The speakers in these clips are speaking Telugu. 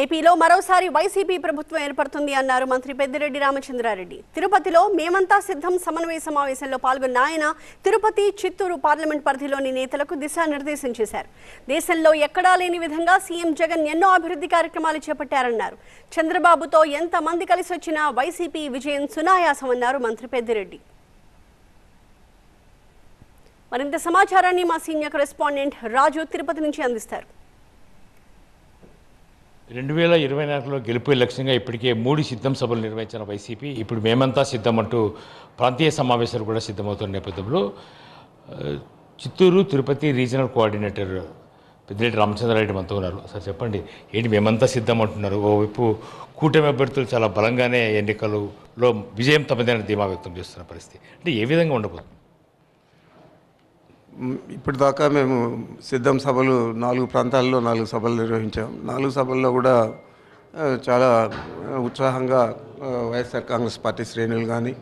ఏపీలో మరోసారి వైసీపీ ప్రభుత్వం ఏర్పడుతుంది అన్నారు మంత్రి పెద్దిరెడ్డి రామచంద్రారెడ్డి. తిరుపతిలో మేమంతా సిద్ధం సమన్వయ సమావేశంలో పాల్గొన్న ఆయన తిరుపతి చిత్తూరు పార్లమెంట్ పరిధిలోని నేతలకు దిశానిర్దేశం చేశారు. దేశంలో ఎక్కడా లేని విధంగా సీఎం జగన్ ఎన్నో అభివృద్ధి కార్యక్రమాలు చేపట్టారన్నారు. చంద్రబాబుతో ఎంతమంది కలిసి వచ్చినా వైసీపీ విజయం సునాయాసమన్నారు మంత్రి పెద్దిరెడ్డి. మరింత సమాచారాన్ని మా సీనియర్ కరెస్పాండెంట్ రాజు తిరుపతి నుంచి అందిస్తారు. రెండు వేల ఇరవై నాలుగులో గెలుపు లక్ష్యంగా ఇప్పటికే మూడు సిద్ధం సభలు నిర్వహించిన వైసీపీ ఇప్పుడు మేమంతా సిద్ధం అంటూ ప్రాంతీయ సమావేశాలు కూడా సిద్ధమవుతున్న నేపథ్యంలో చిత్తూరు తిరుపతి రీజనల్ కోఆర్డినేటర్ పెద్దిరెడ్డి రామచంద్రారెడ్డి మనతో ఉన్నారు. సార్ చెప్పండి ఏంటి మేమంతా సిద్ధం అంటున్నారు ఓవైపు కూటమి అభ్యర్థులు చాలా బలంగానే ఎన్నికలలో విజయం తమదైన ధీమా వ్యక్తం చేస్తున్న పరిస్థితి. అంటే ఏ విధంగా ఉండబోతుంది? ఇప్పటిదాకా మేము సిద్ధం సభలు నాలుగు ప్రాంతాల్లో నాలుగు సభలు నిర్వహించాం. నాలుగు సభల్లో కూడా ఆ, చాలా ఉత్సాహంగా వైఎస్ఆర్ కాంగ్రెస్ పార్టీ శ్రేణులు కానీ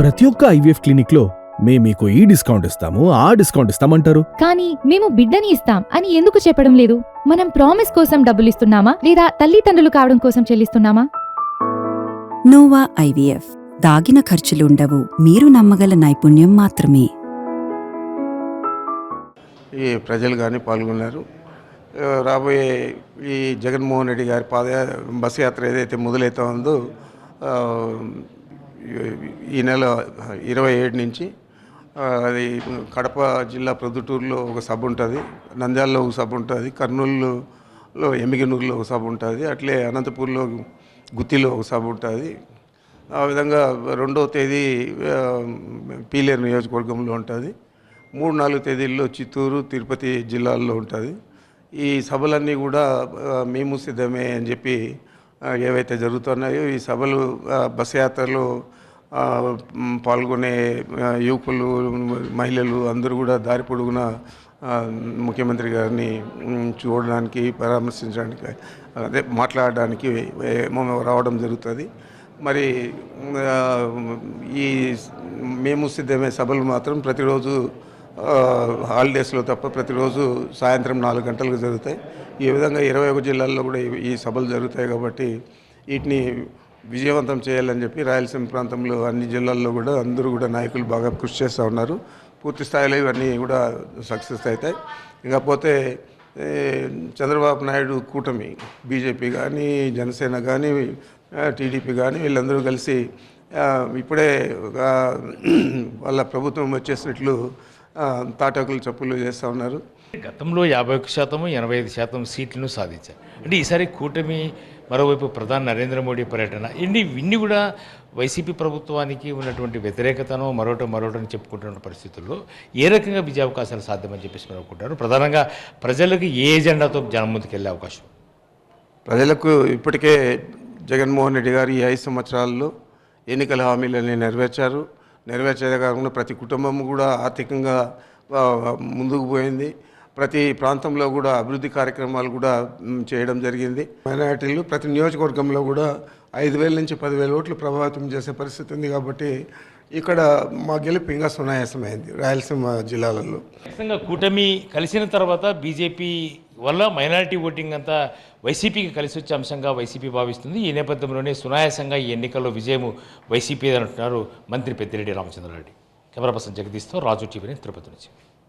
ప్రతి ఒక్క ఐవీఎఫ్ క్లినిక్లో మేము మీకు ఈ డిస్కౌంట్ ఇస్తాము ఆ డిస్కౌంట్ ఇస్తామంటారు. కానీ మేము బిడ్డని ఇస్తాం అని ఎందుకు చెప్పడం లేదు? మనం ప్రామిస్ కోసం డబ్బులు ఇస్తున్నామా లేదా తల్లిదండ్రులు కావడం కోసం చెల్లిస్తున్నామా? నోవా ఐవీఎఫ్ దాగిన ఖర్చులుండవు మీరు నమ్మగల నైపుణ్యం మాత్రమే. ఈ ప్రజలు కానీ పాల్గొన్నారు. రాబోయే ఈ జగన్మోహన్ రెడ్డి గారి పాదయా బస్సు యాత్ర ఏదైతే మొదలైతే ఉందో ఈ- నెల ఇరవై ఏడు నుంచి అది కడప జిల్లా ప్రొద్దుటూరులో ఒక సభ ఉంటుంది. నంద్యాలలో ఒక సభ ఉంటుంది. కర్నూలులో ఎమ్మిగనూరులో ఒక సభ ఉంటుంది. అట్లే అనంతపూర్లో గుత్తిలో ఒక సభ ఉంటుంది. ఆ విధంగా రెండవ తేదీ పీలేరు నియోజకవర్గంలో ఉంటుంది. మూడు నాలుగు తేదీల్లో చిత్తూరు తిరుపతి జిల్లాల్లో ఉంటుంది. ఈ సభలన్నీ కూడా మేము సిద్ధమే అని చెప్పి ఏవైతే జరుగుతున్నాయో ఈ సభలు బస్ యాత్రలో పాల్గొనే యువకులు మహిళలు అందరూ కూడా దారి పొడుగున ముఖ్యమంత్రి గారిని చూడడానికి పరామర్శించడానికి అదే మాట్లాడడానికి రావడం జరుగుతుంది. మరి ఈ మేము సిద్ధమే సభలు మాత్రం ప్రతిరోజు హాలిడేస్లో తప్ప ప్రతిరోజు సాయంత్రం నాలుగు గంటలకు జరుగుతాయి. ఈ విధంగా ఇరవై ఒక జిల్లాల్లో కూడా ఈ- సభలు జరుగుతాయి కాబట్టి వీటిని విజయవంతం చేయాలని చెప్పి రాయలసీమ ప్రాంతంలో అన్ని జిల్లాల్లో కూడా అందరూ కూడా నాయకులు బాగా కృషి చేస్తూ ఉన్నారు. పూర్తి స్థాయిలో ఇవన్నీ కూడా సక్సెస్ అవుతాయి. ఇకపోతే చంద్రబాబు నాయుడు కూటమి బీజేపీ కానీ జనసేన కానీ టీడీపీ కానీ వీళ్ళందరూ కలిసి ఇప్పుడే వాళ్ళ ప్రభుత్వం వచ్చేసినట్లు తాటాకులు చప్పులు చేస్తూ ఉన్నారు. గతంలో యాభై ఒక్క శాతం ఎనభై ఐదు శాతం సీట్లను సాధించారు. అంటే ఈసారి కూటమి మరోవైపు ప్రధాని నరేంద్ర మోడీ పర్యటన ఇన్ని ఇన్ని కూడా వైసీపీ ప్రభుత్వానికి ఉన్నటువంటి వ్యతిరేకతను మరొకటి మరొకటి చెప్పుకుంటున్న పరిస్థితుల్లో ఏ రకంగా విజయ అవకాశాలు సాధ్యమని చెప్పేసి మీరు అనుకుంటారు ప్రధానంగా ప్రజలకు ఏ ఎజెండాతో జనం ముందుకు వెళ్ళే అవకాశం? ప్రజలకు ఇప్పటికే జగన్మోహన్ రెడ్డి గారు ఈ ఐదు సంవత్సరాల్లో ఎన్నికల హామీలన్నీ నెరవేర్చారు. నెరవేర్చేదే కాకుండా ప్రతి కుటుంబం కూడా ఆర్థికంగా ముందుకు పోయింది. ప్రతి ప్రాంతంలో కూడా అభివృద్ధి కార్యక్రమాలు కూడా చేయడం జరిగింది. మైనారిటీలు ప్రతి నియోజకవర్గంలో కూడా ఐదు వేల నుంచి పదివేల ఓట్లు ప్రభావితం చేసే పరిస్థితి ఉంది కాబట్టి ఇక్కడ మా గెలుపు ఇంకా సునాయాసమైంది రాయలసీమ జిల్లాలలో. ఖచ్చితంగా కూటమి కలిసిన తర్వాత బీజేపీ వల్ల మైనారిటీ ఓటింగ్ అంతా వైసీపీకి కలిసి వచ్చే అంశంగా వైసీపీ భావిస్తుంది. ఈ నేపథ్యంలోనే సునాయాసంగా ఈ ఎన్నికల్లో విజయం వైసీపీ అంటున్నారు మంత్రి పెద్దిరెడ్డి రామచంద్రారెడ్డి. కెమెరా పర్సన్ జగదీష్తో రాజు టీవీని తిరుపతి నుంచి.